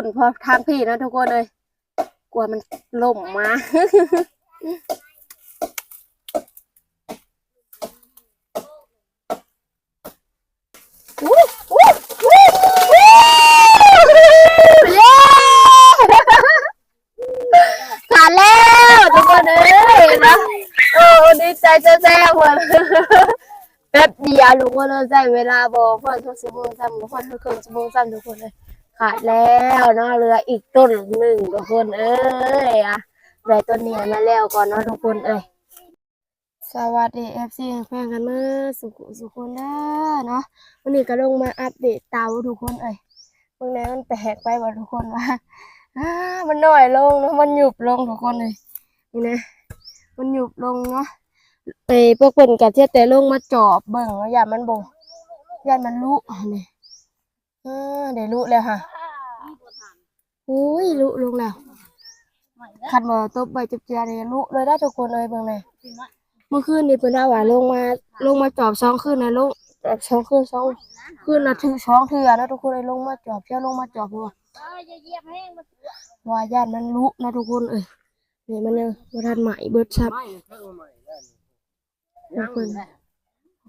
พุ่นพอทางพี่นะทุกคนเลยกลัวมันล่มมาอู้อู้อู้อู้เย้ขาดแล้วทุกคนเอ้ยนะโอ้ดีใจแซ่บๆหมดแป๊บเดียวทุกคนเลยใช้เวลาบอกพอทุกชั่วโมงซ้ำพอทุกครึ่งชั่วโมงซ้ำทุกคนเลย ขาดแล้วเนาะเรืออีกต้นหนึ่งทุกคนเอ้ยอะได้ต้นนี้มาแล้วก่อนเนาะทุกคนเอ้ยสวัสดีเอฟซีแฟนกันเมื่อสุขสุขคนเด้อเนาะวันนี้ก็ลงมาอัปเดตเตาทุกคนเอ้ยเมื่อไหร่มันแปลกไปว่าทุกคนว่าอ่ามันหน้อยลงเนาะมันหยุบลงทุกคนเลยนี่นะ มันหยุบลงเนาะไอพวกเพิ่นกะเทียแต่ลงมาจอบเบิ่งว่าอย่ามันบ่ย่ามันลุอัน นี่อ่าได้ลุแล้วค่ะอุ้ยลุลงแล้วคันบ่ตบใบจุบเจียนี่ลุเลยได้ทุกคนเลยเบิ่งแม่เมื่อคืนนี่เพิ่นว่าว่าลงมาลงมาจอบสองคืนนะลงจอบสองคืนสองคืนละถึงสองเทื่อนะทุกคนเลยลงมาจอบเที่ยวลงมาจอบว่าว่าย่านมันลุนะทุกคนเอ้ยนี่มันยังบ่ทันใหม่เบิดซับทุกคน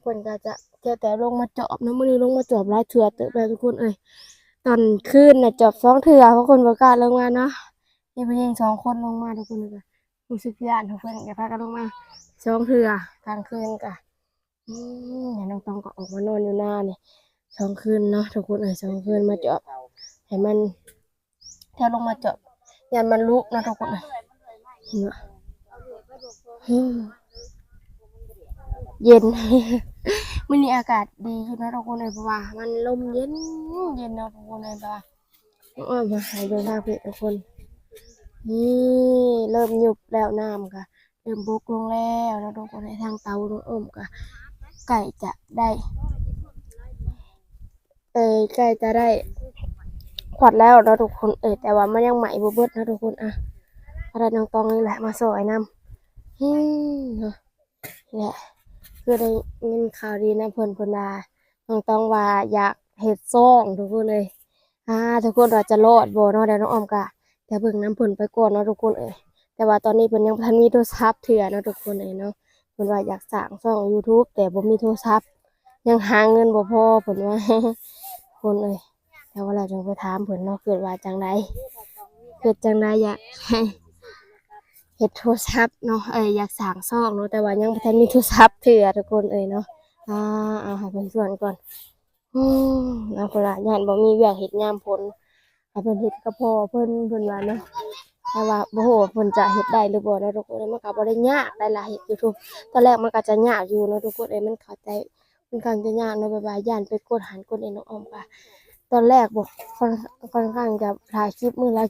คนก็จะเจอแต่ลงมาจอบนะมื่อนี้ลงมาจอบหลายเถื่อเตอะไปทุกคนเอ้ยตอนคืนน่ะจอบสองเถื่อเพราะคนประกล้าศลงมาเนาะนี่เป็นยังสองคนลงมาทุกคนเลยรู้สึกยานทุกคนอย่าพากันลงมาสองเถื่อกลางคืนกะอืมเดี๋ยน้องตองก็ออกมานอนอยู่หน้าเนี่ยสองคืนเนาะทุกคนเอ้ยสองคืนมาจอบให้มันแถวลงมาจอบยันมันลุกนะทุกคนเอ้ยเห็นไหมอืม เย็นมื่อนี้อากาศดีอยู่นะทุกคนเลยเพราะว่า มันลมเย็นเย็นนะทุกคนเลยเพราะว่าเออมาหายโดนทางเพจทุกคน นี่เริ่มหยุบแล้วน้ำค่ะเริ่มบุกลงแล้วนะทุกคนในทางเตาลงอ้อมค่ะไก่จะได้ เอยไก่จะได้ขวดแล้วนะทุกคนเอยแต่ว่ามันยังใหม่บ่เบิดนะทุกคนอะอะไรน้องตองนี่แหละมาสอยน้ำอืมเนาะนี่แหละ คือได้ยินข่าวดีนะเพิ่นเพิ่นว่าน้องต้องว่าอยากเฮ็ดซ่องทุกคนเลยอ่าทุกคนว่าจะรอดบ่เนาะเดี๋ยวน้องออมก็แต่เบิ่งน้ำเพิ่นไปก่อนเนาะทุกคนเอ้ยแต่ว่าตอนนี้เพิ่นยังบ่ทันมีโทรศัพท์เถื่อเนาะทุกคนเอ้ยเนาะเพิ่นว่าอยากสร้างช่อง YouTube แต่บ่มีโทรศัพท์ ยังหาเงินบ่พอเพิ่นว่าคนเอ้ยแต่ว่าเราจะไปถามเพิ่นเนาะเกิดว่าจังไดเกิดจังไดอยากให้ เฮ็ดโทรศัพท์เนาะเอ้ยอยากสร้างซอกเนาะแต่ว่ายังบ่ทันมีโทรศัพท์เถื่อทุกคนเอ้ยเนาะอ่าเอาให้เพิ่นส่วนก่อนอืมเอาพุ่นละย่านบ่มีเวียกเฮ็ดยามฝนให้เพิ่นเฮ็ดกับพ่อเพิ่นเพิ่นว่าเนาะแต่ว่าบ่ฮู้ว่าเพิ่นจะเฮ็ดได้หรือบ่เนาะทุกคนเอ้ยมันก็บ่ได้ยากได้ล่ะเฮ็ด YouTube ตอนแรกมันก็จะยากอยู่เนาะทุกคนเอ้ยมันเข้าใจค่อนข้างจะยากเนาะบบว่าย่านไปกดหันกดนี่น้องอ้อมก็ตอนแรกบ่ค่อนค่อนข้างจะถ่ายคลิปมือละ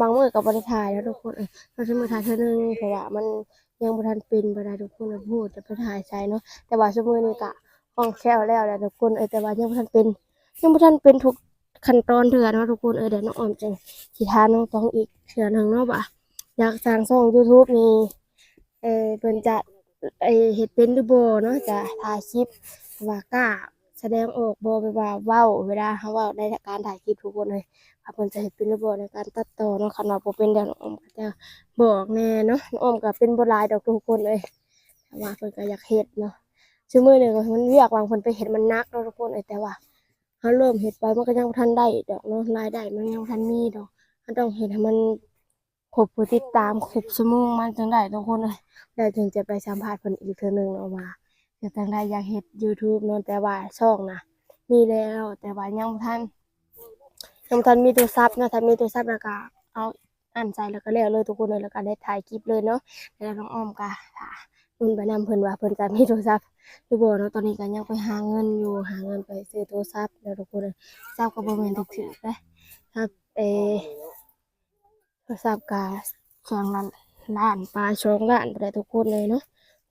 บางมือก็บ่ได้ถ่ายแล้วทุกคนเอ้ยเราจะมาถ่ายเท่านึงเพราะว่ามันยังบ่ทันเป็นบ่ได้ทุกคนเลยพูดจะไปถ่ายใช้เนาะแต่ว่าชั่วโมงนี้ก็คล่องแค่แล้วแหละทุกคนเออแต่ว่ายังบ่ทันเป็น ยังบ่ทันเป็นทุกขั้นตอนเถื่อเนาะทุกคนเออเดี๋ยวน้องออมจะสิทาน้องต้องอีกเถื่อหนึงเนาะบ่ะอยากสร้างช่อง YouTube นี่เออเพิ่นจะเออเฮ็ดเป็นหรือบ่เนาะจะถ่ายคลิปว่ากล้า แสดงออกบ่แบบว่าเว้าเวลาเฮาเว้าในการถ่ายคลิปทุกคนเลยว่าเพิ่นจะเฮ็ดเป็นรือบ่ในการตัดต่อเนาะคันว่าบ่เป็นเดี๋ยวน้องออมก็จะบอกแน่เนาะน้องออมก็เป็นบ่หลายดอกทุกคนเลยแต่ว่าเพิ่นก็อยากเฮ็ดเนาะซุมื้อนี้ก็มันเวียกวางเพิ่นไปเฮ็ดมันนักเนาะทุกคนเอ้ยแต่ว่าเฮาเริ่มเฮ็ดไปมันก็ยังบ่ทันได้ดอกเนาะรายได้มันยังบ่ทันมีดอกเฮาต้องเฮ็ดให้มันครบผู้ติดตามครบชั่วโมงมันจังได้ทุกคนเอ้ยแล้วถึงจะไปสัมภาษณ์เพิ่นอีกเทื่อนึงเนาะว่า จะจังได้อยากเฮ็ด YouTube นแต่ว่าช่องนะมีแล้วแต่ว่ายังบ่ทันยังบ่ทันมีโทรศัพท์เนาะถ้ามีโทรศัพท์แล้วก็เอาอ่านใจแล้วก็แล้วเลยทุกคนเลยแล้วก็ได้ถ่ายคลิปเลยเนาะแล้วน้องอ้อมก็ค่ะนุ่นไปนำเพิ่นว่าเพิ่นจะมีโทรศัพท์หรือบ่เนาะตอนนี้ก็ยังไปหาเงินอยู่หาเงินไปซื้อโทรศัพท์แล้วทุกคนเลยทราบก็บ่แม่นถูกถือเด้ครับเออโทรศัพท์ก็สองล้านล้านปลายสองล้านไปได้ทุกคนเลยเนาะ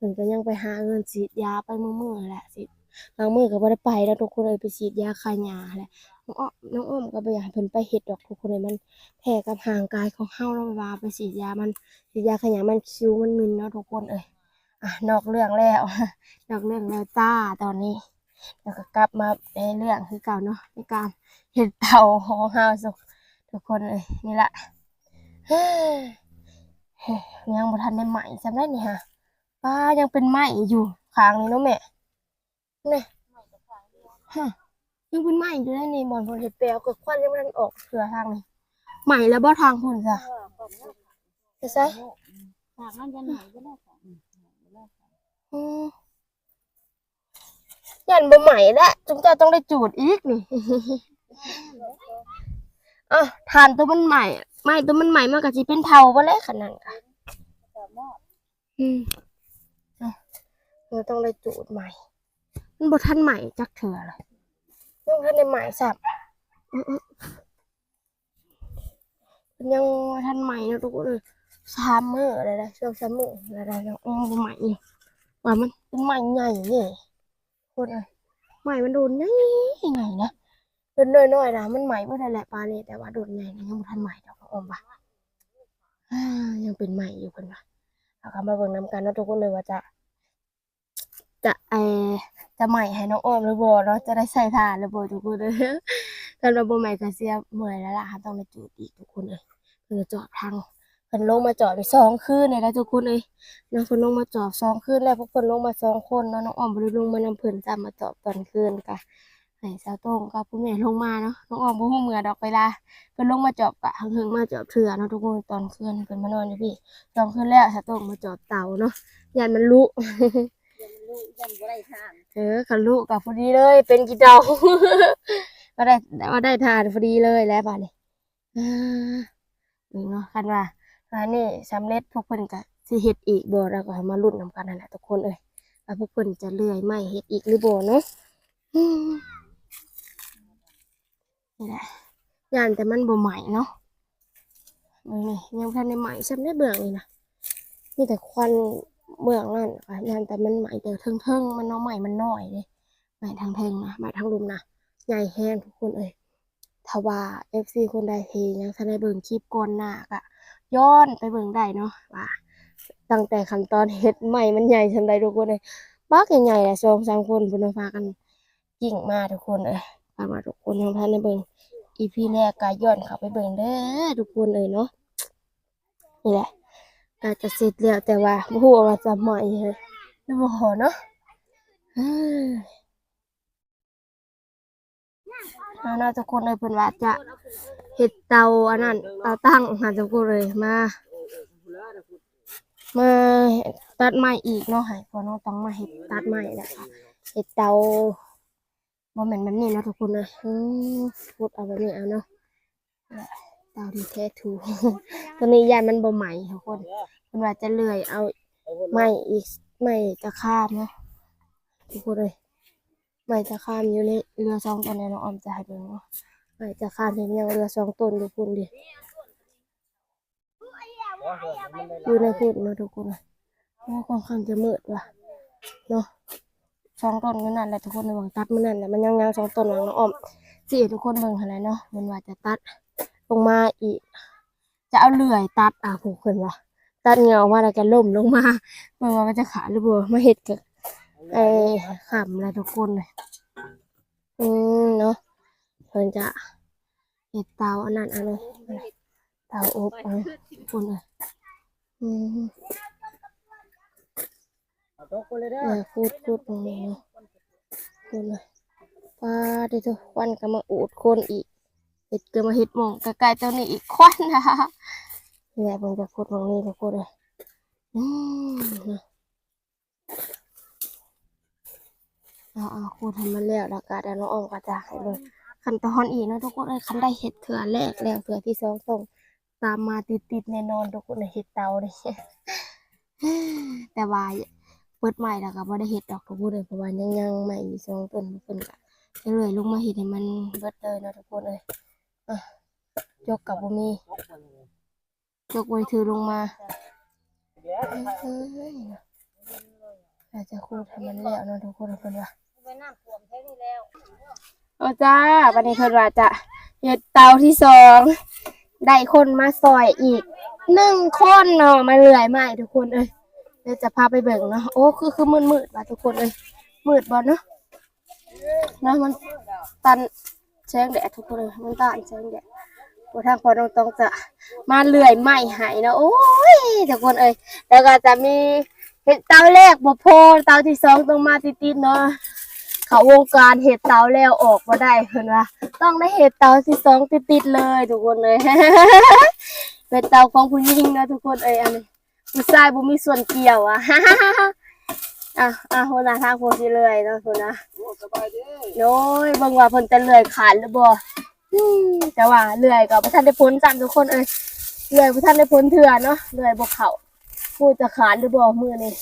พิ่นก็ยังไปหาเงินฉีดยาไปมื้อๆแหละสิบางมื้อก็บ่ได้ไปแล้วทุกคนเลยไปฉีดยาคลายหญ้าแหละน้องอ้อมน้องอ้อมก็บ่อยากให้เพิ่นไปเฮ็ดดอกทุกคนเลยมันแพ้กับร่างกายของเฮาเนาะว่าไปฉีดยามันฉีดยาขยะมันคิวมันมึนเนาะทุกคนเอ้ยอะนอกเรื่องแล้วนอกเรื่องแล้วจ้าตอนนี้แล้วก็กลับมาในเรื่องคือเก่าเนาะในการเฮ็ดเตาของเฮาสุกทุกคนเลยนี่แหละเฮ้ยยังบ่ทันได้ไหม่จำได้นี่ฮะ ป้ายังเป็นไหมอยู่ค้างนี่เนาะแม่นี่ฮะยังเป็นไหมอยู่ได้นี่บอลพลเห็ดแปลวกิดควันยังไม่ทันออกเถื่อทางนี่ไหมแล้วบ่ทางพุ่นจ้ะจะใช่ฝากนั่นจะหน่อยก็ได้ค่ะอืมยันบ่ไหมแล้วจุงจ้าต้องได้จูดอีกนี่อะทานตัวมันใหม่ไหม่ตัวมันใหม่มากกะสิเป็นเทาบ่แล้วขนาดค่ะอืม เราต้องเลยจูดใหม่ มันบ่ทันใหม่จักเถื่อเลยยังทันได้ใหม่สับอื้อๆมันยังบ่ทันใหม่นะทุกคนเลยสามมื้ออะไรนะช่วงสามมื้ออะไรนะยังบ่ใหม่อยู่ว่ามันเป็นใหม่ใหญ่นี่คนเลยใหม่มันโดนใหญ่ใหญ่นะโดนน้อยๆนะมันใหม่เมื่อไรแหละปลานี่แต่ว่าโดนใหญ่นะยังบ่ทันใหม่ดอกอมปะอ่ายังเป็นใหม่อยู่เพิ่นว่าเอาคำมาเบิ่งนำกันเนาะทุกคนเลยว่าจะ จะเออจะใหม่ให้น้องอ้อมหรือบ่เนาจะได้ใส่ทานหรือบ่ทุกคนเลยกันเราบ่ใหม่ก็เสียเมื่อยแล้วล่ะค่ะต้องไปจูดอีกทุกคนเลยเพิ่นก็จอดทางเพิ่นลงมาจอดไปสองคืนเลยนะทุกคนเลยน้องเพิ่นลงมาจอดสองคืนแล้วพวกเพิ่นลงมาสองคนเนาะน้องอ้อมบ่ได้ลงมานำเพิ่นจ้ามาจอดตอนคืนก็ให้สาวโต้งกับผู้แม่ลงมาเนาะน้องอ้อมบ่ฮู้เมื่อดอกเวลาเพิ่นลงมาจอดกะหึงมาจอดเทื่อเนาะทุกคนตอนคืนเพิ่นมานอนอยู่พี่สองคืนแล้วสาวโต้งมาจอดเตาเนาะยันมันลุ ลูกยังบ่ได้ทานเออขันลุกับพอดีเลย เป็นกี่เตามาได้มาได้ทานพอดีเลยแล้วป่ะนี่นี่เนาะคันว่าอันนี้สำเร็จพวกเพิ่นก็สิเฮ็ดอีกบ่แล้วก็มาลุ้นนำกันนั่นแหละทุกคนเอ้ยว่าพวกเพิ่นจะเลื่อยไม้เฮ็ดอีกหรือบ่เนาะนี่แหละยานแต่มันบ่ใหม่เนาะนี่นี่ยังทันได้ใหม่ซ้ำได้เบื้องนี่นะมีแต่ควัน เบื้องนั่นค่ะยานแต่มันใหม่แต่เทิงๆมันเนาะใหม่มันน้อยเด้ใหม่ทางเทิงนะใหม่ทางลุมนะใหญ่แฮงทุกคนเอ้ยถ้าว่า FC คนใดเฮยังทันได้เบิ่งคลิปก่อนหน้าก็ย้อนไปเบิ่งได้เนาะว่า ตั้งแต่ขั้นตอนเฮ็ดใหม่มันใหญ่ซำใดทุกคนเลยบักใหญ่ๆแหละสองสามคนเพิ่นเอาพากันกิ่งมาทุกคนเอ้ยพามาทุกคนยังทันได้เบิ่ง EP แรกก็ย้อนเข้าไปเบิ่งเด้อทุกคนเอ้ยเนาะนี่แหละ ก็จะเสร็จแล้วแต่ว่าบ่ฮู้ว่าจะใหม่เฮ้ยหอเนาะอ้ยเอาเนาะทุกคนเอ้ยเพิ่นว่าจะเฮ็ดเตาอันนั้นเตาตั้งหาทุกคนเลยมามาตัดไม้อีกเนาะให้พอน้องต้องมาเฮ็ดตัดไม้แหละคะเฮ็ดเตาบ่แม่นแบบนี้นะทุกคนเลยอืมพูดเอาแบบนี้เอาเนาะ ตาที่แท้ถูตัวนี้ยานมันบ่ใหม่ทุกคนเพิ่นว่าจะเลื่อยเอาไม้อีกไม้จะข้ามเนาะทุกคนเลยไม้จะข้ามอยู่ในเรือสองต้นเนี่ยน้องออมจะให้เบิ่งเนาะไม้จะข้ามเป็นยังเรือสองต้นทุกคนดิอยู่ในพูดเนาะทุกคนเลยโอ้ค่อนข้างจะมืดว่ะเนาะสองต้นนั่นแหละทุกคนในหวังตัดมันนั่นแหละมันยังยังสองต้นหวังน้องอ้อมสี่ทุกคนเบิ่งอะไรเนาะมันว่าจะตัด ลงมาอีก จะเอาเลื่อยตัดอะผูกขึ้นว่ะตัดเงาออกมาแล้วก็ล่มลงมาเมื่อว่ามันจะขาดหรือเปล่ามาเห็ดกับไอ้ขำอะไรทุกคนเลยอืมเนาะเพิ่นจะเห็ดเตาอันนั้นเอันนี้เตาอบเอันทุกคนเลยอืมเอาตกไปเลยเด้อเออพูดพูดตรงนี้เนาะพูดเลยป้าดิเถอะควันก็มาอูดคนอีก เห็ดก็มาเห็ดหมองใกล้ๆเจ้านี่อีกควันนะนี่แหละมันจะพูดตรงนี้จะพูดเลยอืมเนาะเอาเอาพูดทำมันแล้วแล้วก็เดี๋ยวน้องอ้อมก็จะให้เลยขั้นตอนอีกเนาะทุกคนเลยคันได้เห็ดเถื่อแรกแล้วเถื่อที่สองต้องตามมาติดๆแน่นอนทุกคนเลยเห็ดเตาเลยแต่ว่าเปิดใหม่แล้วก็บ่ได้เฮ็ดดอกทุกคนเลยเพราะว่ายังยังใหม่อยู่สองต้นเพิ่นก็จะเลยลงมาเฮ็ดให้มันเบิดเลยเนาะทุกคนเลยอะ ยกกับบ่มียกไว้ถือลงมาเอ้ยอาจจะคูดให้มันแล้วเนาะทุกคนเพิ่นว่าไปน้ำท่วมแท้นี่แล้วโอ้จ้าบัดนี้เพิ่นว่าจะเฮ็ดเตาที่สองได้คนมาซอยอีกหนึ่งคนเนาะมาเลื่อยไม้ทุกคนเอ้ยเดี๋ยวจะพาไปเบิ่งเนาะโอ้คือคือมืดๆว่ะทุกคนเอ้ยมืดบ่เนาะเนาะมันตัน แสงแดดทุกคนเลยมันตันแสงแดดพวกทางพอน้องตองจะมาเลื่อยไม้ห้เนะโอ้ยทุกคนเอ้ยแล้วก็จะมีเห็ดเตาแรกบ่พอเตาที่สองต้องมาติดๆเนาะเขาวงการเห็ดเตาแล้วออกมาได้เพิ่นว่าต้องได้เห็ดเตาที่สองติดๆเลยทุกคนเลยเป็นเตาของผู้หญิงนะทุกคนเอ้ยอันนี้ผู้ชายบ่มีส่วนเกี่ยวอะ อะอะคนละทางโพสิเลยเนาะคนนะโอ้สบายดีโน้ยเบิ่งว่าเพิ่นจะเลื่อยขาดหรือบ่อืมแต่ว่าเลื่อยก็บ่ทันได้พ้นซ้ํทุกคนเอ้ยเลื่อยบ่ทันได้พ้นเถื่อเนาะเลื่อยบ่เข้าพูดจะขาดหรือบ่มื้อนี้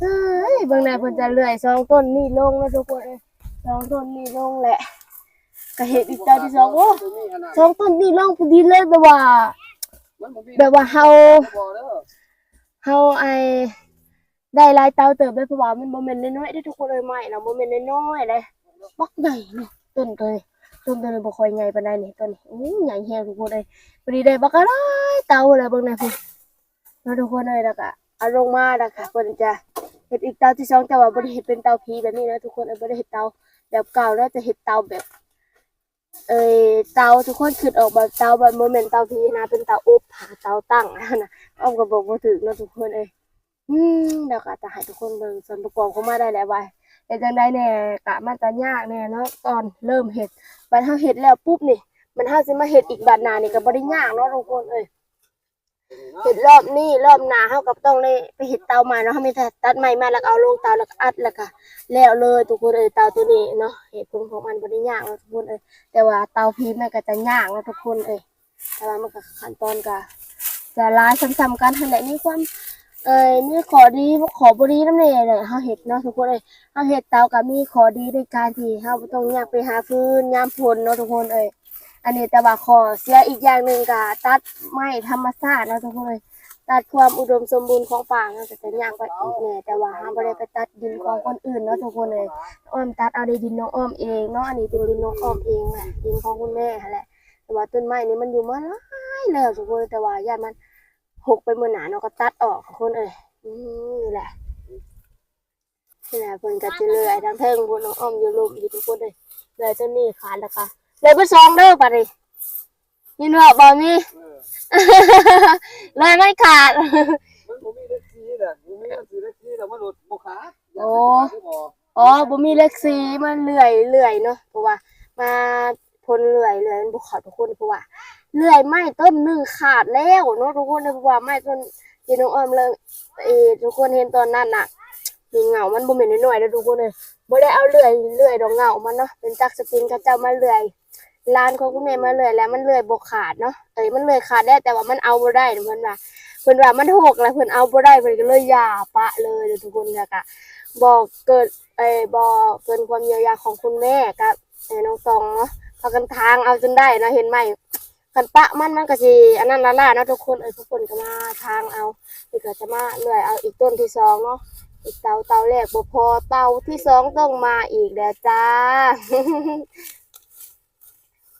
เอ้ยเบิ่งแน่เพิ่นจะเลื่อยสองต้นนี่ลงแล้วทุกคนเอ้ยสองต้นนี่ลงแหละก็เฮ็ดอีกเจ้าที่สองโอ้ตัวนี้ขนาดสองต้นนี่ลงพอดีเลยแบบว่ามันบ่มีแบบว่าเฮาบ่เด้อเฮาไอ ได้ลายเตาเติบได้เพราะว่ามันบ่แม่นน้อยๆได้ทุกคนเลยใหม่เนาะบ่แม่นน้อยๆเลยบักใหญ่เนาะต้นตัวนี้ต้นตัวนี้บ่ค่อยใหญ่ปานใดนี่ต้นนี้อู้ใหญ่แฮงทุกคนเลยพอดีได้บักหลายเตาเลยเบิ่งหน่อยพุ่นเนาะทุกคนเลยแล้วก็เอาลงมาแล้วค่ะเพิ่นจะเฮ็ดอีกเตาที่สองแต่ว่าบ่ได้เฮ็ดเป็นเตาผีแบบนี้นะทุกคนเอ้บ่ได้เฮ็ดเตาแบบเก่าแล้วจะเฮ็ดเตาแบบเอ้ยเตาทุกคนคิดออกแบบเตาแบบบ่แม่นเตาผีนะเป็นเตาอบผาเตาตั้งนะอ้อมก็บอกบ่ถึกเนาะทุกคนเอ้ย อืมเดี๋ยวก็จะให้ทุกคนเบิ่งส่วนประกอบเข้ามาได้แล้วว่าแต่จังได๋แน่กะมันจะยากแน่เนาะตอนเริ่มเฮ็ดบัดเฮาเฮ็ดแล้วปุ๊บนี่ มันเฮาสิมาเฮ็ดอีกบัดหน้านี่ก็บ่ได้ยากเนาะทุกคนเอ้ยเฮ็ดรอบนี้รอบหน้าเฮาก็ต้องได้ไปเฮ็ดเตาใหม่เนาะเฮามีแต่ตัดไม้มาแล้วก็เอาลงเตาแล้วก็อัดแล้วก็แล้วเลยทุกคนเอ้ยเตาตัวนี้เนาะเหตุผลของมันบ่ได้ยากเนาะทุกคนเอ้ยแต่ว่าเตาพีมันก็จะยากเนาะทุกคนเอ้ยแต่ว่ามันก็ขั้นตอนก็จะลายซ้ำๆกันหั่นแหละมีความ เอ่ยมีขอดีขอบ่ดีนำแน่เลยเฮาเฮ็ดเนาะทุกคนเอ้ยเฮาเฮ็ดเตาก็มีขอดีในการที่เฮาบ่ต้องยากไปหาฟืนยามฝนเนาะทุกคนเอ้ยอันนี้แต่ว่าขอเสียอีกอย่างหนึ่งก็ตัดไม้ธรรมชาติเนาะทุกคนเอ้ยตัดความอุดมสมบูรณ์ของป่าเนาะก็จะยากกว่าอีกแน่แต่ว่าเฮาบ่ได้ไปตัดดินของคนอื่นเนาะทุกคนเอ้ยอ้อมตัดเอาในดินน้องอ้อมเองเนาะอันนี้เป็นดินน้องอ้อมเองแหละดินของคุณแม่หะแหละแต่ว่าต้นไม้นี่มันอยู่มาหลายแล้วทุกคนแต่ว่าญาติมัน หกไปมือหนาเนาะก็ตัดออกคนเอ้ยอืมนี่แหละนี่แหละเพิ่นก็จะเลื่อยทางเทิงบนน้องอ้อมอยู่ลุมอยู่ทุกคนเลยเลยต้นนี้ขาดแล้วค่ะเลยไปสองเด้อปะดิยินว่าบ่มีเออเลยไม่ขาดมันบ่มีเลขสีน่ะบ่มีเลขสีเลขสีแต่มันหลุดบ่ขาดโอ้อ๋อบ่มีเล็กสีมันเลื่อยเลื่อยเนาะเพราะว่ามาทนเลื่อยเลื่อยมันบ่ขาดทุกคนเพราะว่า เลื่อยไม้ต้นหนึ่งขาดแล้วเนาะทุกคนเพราะว่าไม้ต้นที่น้องออมเลยเออทุกคนเห็นตอนนั้นน่ะมีเงามันบ่แม่นน้อยๆแล้วทุกคนเลยบ่ได้เอาเลื่อยเลื่อยดอกเงามันเนาะเป็นจักสปริงเขาเจ้ามาเลื่อยลานของคุณแม่มาเลื่อยแล้วมันเลื่อยบ่ขาดเนาะเอ้ยมันเลื่อยขาดได้แต่ว่ามันเอาบ่ได้เพิ่นว่าเพิ่นว่ามันหกแล้วเพิ่นเอาบ่ได้เพิ่นก็เลยย่าปะเลยเด้อทุกคนแล้วก็บ่เกิดเอ้ยบ่เกินความเยียวยาของคุณแม่กับเอ้ยน้องตองเนาะพากันทางเอาจนได้เนาะเห็นไหม คันปะมันมันก็สิอันนั้นละล่าเนาะทุกคนเอ้ยทุกคนก็มาทางเอานี่ก็จะมาเลื่อยเอาอีกต้นที่สองเนาะอีกเตาเตาแรกบ่พอเตาที่สองต้องมาอีกแล้วจ้า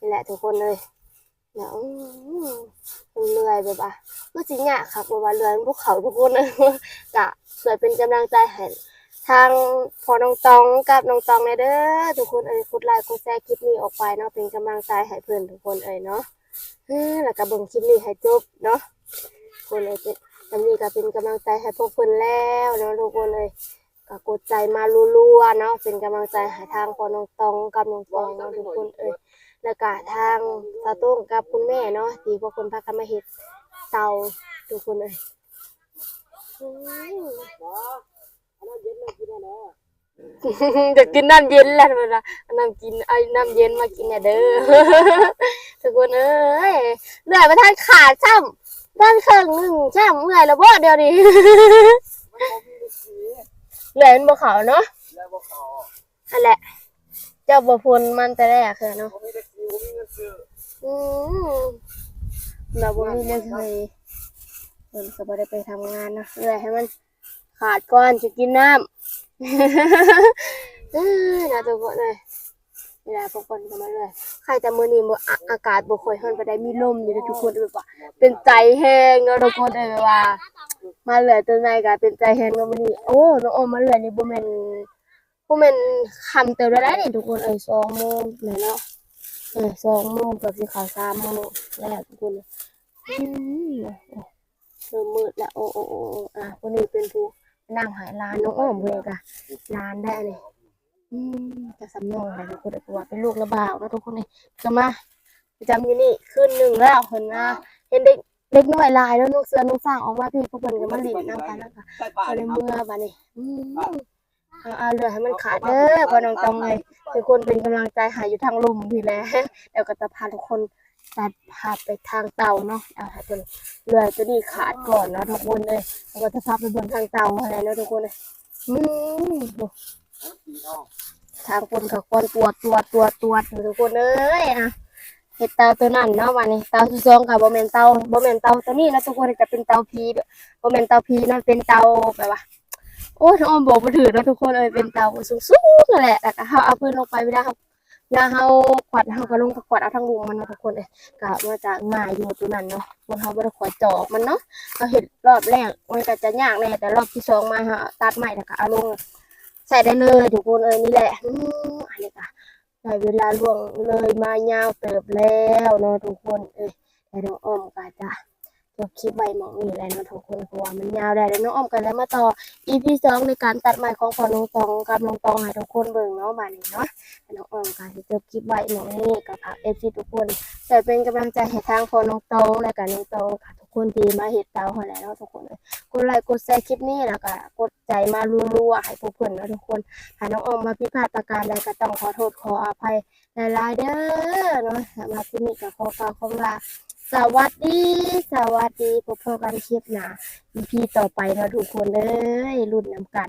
นี่แหละทุกคนเลยเดี๋ยวอื้อเหนื่อยแบบอะก็จริงอะค่ะบ่ว่าเรือนพวกเขาทุกคนเลยกะสวยเป็นกำลังใจให้ทางพอน้องตองกับน้องตองเลยเด้อทุกคนเอ้ยกดไลค์กดแชร์คลิปนี้ออกไปเนาะเป็นกำลังใจให้เพื่อนทุกคนเอ้ยเนาะ แล้วก็เบิ่งคลิปนี้ให้จบเนาะคนเอ้ยเป็นอันนี้ก็เป็นกำลังใจให้พวกเพิ่นแล้วเนาะทุกคนเลยก็กดใจมารัวๆเนาะเป็นกำลังใจให้ทางพอน้องตองกับน้องตองเนาะทุกคนเอ้ยแล้วก็ทางสาตุ้งกับคุณแม่เนาะที่พวกคนพากันมาเฮ็ดเตาทุกคนเอ้ยอืมอันนั้น จะกินน้ำเย็นแล้วเวลาน้ำกินไอ้น้ำเย็นมากินเนี่ยเด้อทุกคนเอ้ยเหนื่อยมาทานขาดซ้ำด้านเครื่องหนึ่งซ้ำเหนื่อยแล้วบ่เดี๋ยวนี้เหนื่อยมันบ่เขาเนาะบ่เขานั่นแหละ เจ้าบ่พลมันแต่แรกคือเนาะเลขสีบ่มีเนซื้ออืมเราบ่มีเรื่องเลยเพิ่นก็บ่ได้ไปทำงานเนาะเหนื่อยให้มันขาดก่อนจะกินน้ำ นะทุกคนเลยเวลาพวกคนก็มาเลยใครแต่มื้อนี้บ่อากาศบ่ค่อยร้อนปานใดมีลมอยู่เด้อทุกคนแบบว่าเป็นใจแห้งเนาะทุกคนเลยว่า มาเหลือตัวในก็เป็นใจแห้งเนาะมื้อนี้โอ้น้องโอมมาเหลือนี่บ่แม่นบ่แม่นค่ำเติบแล้วได้นี่ทุกคนเอ้ย2โมงแล้วเนาะเออสองโมงกือบสิเข้าสามโมงแล้วทุกคนเริ่มมืดแล้วโอ้โอ้โอ้โอ้อะคนนี้เป็นผู้ นั่งหายลานน้องอ้อมเพื่อนกะลานได้เลยอืมจะสำนองอะไรทุกคนเลยเพราะว่าเป็นลูกระบาดแล้วทุกคนเลยก็มาประจำอยู่นี่คืนหนึ่งแล้วเห็นนะเห็นเด็กเด็กน้อยลายแล้วลูกเสือลูกสร้างออกมาพี่พวกเพิ่นก็มาหลินน้ำกันแล้วก็ใส่ป่าเอาเลในยครับเมื่อบัดนี้อืมเอาเอาเรือให้มันขาดเด้อพ่อน้องตองเลยเป็นคนเป็นกำลังใจหาอยู่ทางลมพี่แหล้วเดี๋ยวก็จะพาทุกคน ตัดภาพไปทางเตาเนาะเอาให้จนเรือตัวนี้ขาดก่อนเนาะทุกคนเลยแล้วก็จะพาไปบนทางเตาอะไรเนาะทุกคนเลยอืมทางคนกับคนตัวตัวตัวตัวทุกคนเอ้ยอะเห็ดเตาตัวนั้นเนาะวันนี้เตาที่สองกับโบแมนเตาโบแมนเตาตัวนี้นะทุกคนจะเป็นเตาพีโบแมนเตาพีนั่นเป็นเตาแบบว่าโอ้ยน้องอมบอกมาถือแล้วทุกคนเลยเป็นเตาสูงสูงๆนั่นแหละแต่เขาเอาพื้นลงไปเวลาเขา เวลาเขาขวัดเขาก็ลงกับขวัดเอาทั้งวงมันเนาะทุกคนเลยก็มาจากหมาอยู่ตัวนั้นเนาะมันเขาไม่ได้ขวดจอกมันเนาะเขาเห็นรอบแรกมันก็จะยากแน่แต่รอบที่สองมาฮะตัดใหม่แล้วก็เอาลงใส่ได้เลยทุกคนเอ้ยนี่แหละอือันนี้ก็ได้เวลาล่วงเลยมายาวเติบแล้วเนาะทุกคนเอ้ยแต่น้องอ้อมก็จะ จบคลิปใบหมองนี่แหละเนาะทุกคนเพราะว่ามันยาวได้แล้วน้องอ้อมกันแล้วมาต่อ EP สองในการตัดไม้ของพอน้องตองกับน้องตองให้ทุกคนเบิ่งเนาะบาดนี้เนาะน้องออมการที่จบคลิปไว้หนูนี่กับฝาก FC ทุกคนใส่เป็นกำลังใจให้ทางพอน้องตองและกับน้องตองค่ะทุกคนที่มาเฮ็ดเตาให้แล้วเนาะทุกคนกดไลค์กดแชร์คลิปนี้แล้วก็กดใจมารัวๆให้พวกเพิ่นเนาะทุกคนถ้าน้องออมมาผิพาดประการใดก็ต้องขอโทษขออภัยหลายๆเด้อเนาะสำหรับที่นี่ก็ขอกล่าวคำลา สวัสดี สวัสดีพบกันคลิปหน้า EP ต่อไปเนาะทุกคนเลยรุ่นน้ำกัน